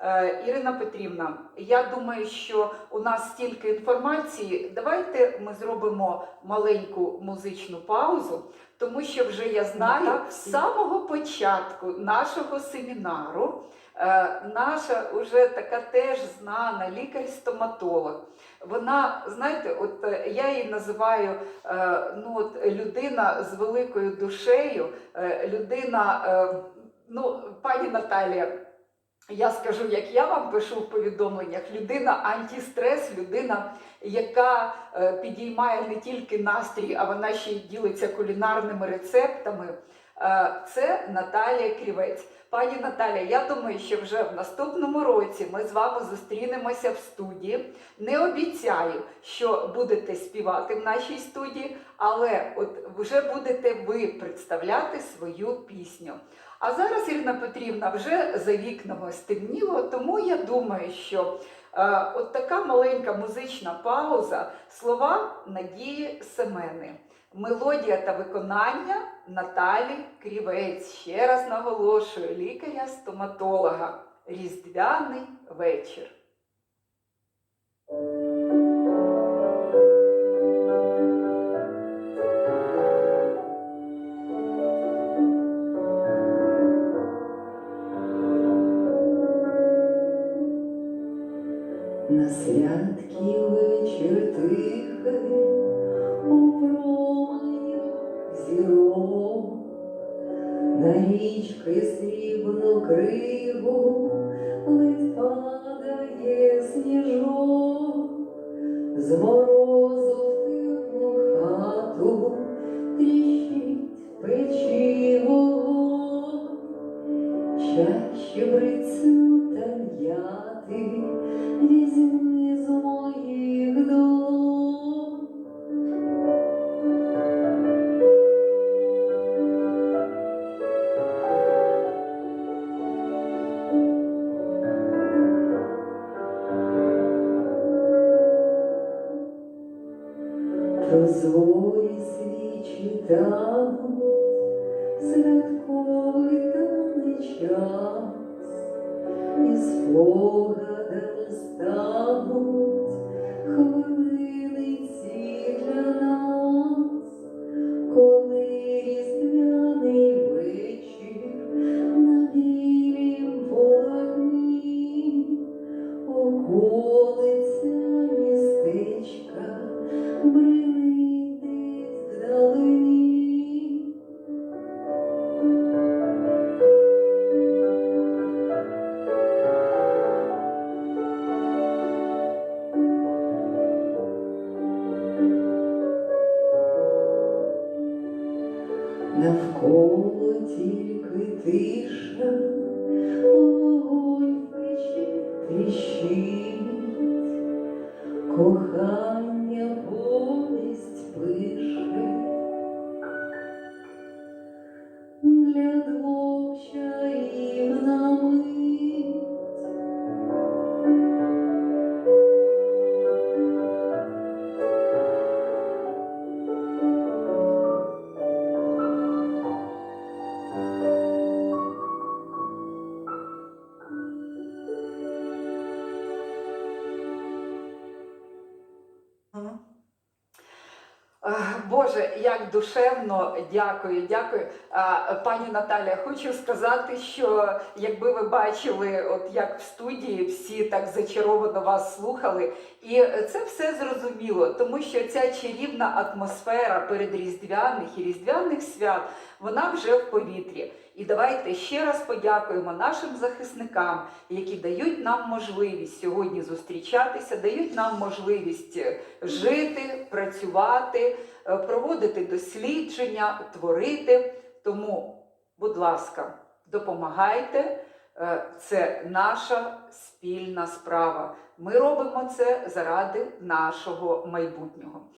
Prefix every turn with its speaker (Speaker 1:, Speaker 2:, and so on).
Speaker 1: Е, Ірина Петрівна, я думаю, що у нас стільки інформації. Давайте ми зробимо маленьку музичну паузу, тому що вже я знаю
Speaker 2: так,
Speaker 1: з самого початку нашого семінару. е, Наша уже така теж знана лікар-стоматолог. Вона, знаєте, от е, я її називаю ну, от, людина з великою душею, людина, ну, пані Наталія, я скажу, як я вам пишу в повідомленнях, людина антистрес, людина, яка е, підіймає не тільки настрій, а вона ще й ділиться кулінарними рецептами. Е, це Наталія Крівець. Пані Наталя, я думаю, що вже в наступному році ми з вами зустрінемося в студії. Не обіцяю, що будете співати в нашій студії, але от вже будете ви представляти свою пісню. А зараз, Ірина Петрівна, вже за вікнами стемніло, тому я думаю, що е, от така маленька музична пауза, слова Надії Семени, мелодія та виконання Наталі Крівець. Ще раз наголошую, лікаря-стоматолога. Різдвяний вечір.
Speaker 2: На святкий вечір тихий, у зірок, на річки срібну криву ледь падає сніжок, з морозу в теплу хату тріщить печі вогонь. Чащебрицю та м'яти візьми з моїх долонь. Прозорі свічі тануть, святковий танець час, і спогадами стануть Навколо тільки тиша, вогонь печі тріщить, кохання
Speaker 1: Боже, як душевно дякую, дякую. Пані Наталя, хочу сказати, що якби ви бачили, от як в студії всі так зачаровано вас слухали, і це все зрозуміло, тому що ця чарівна атмосфера передріздвяних і різдвяних свят, вона вже в повітрі. І давайте ще раз подякуємо нашим захисникам, які дають нам можливість сьогодні зустрічатися, дають нам можливість е, жити, працювати, е, проводити дослідження, творити. Тому, будь ласка, допомагайте. Е, Це наша спільна справа. Ми робимо це заради нашого майбутнього.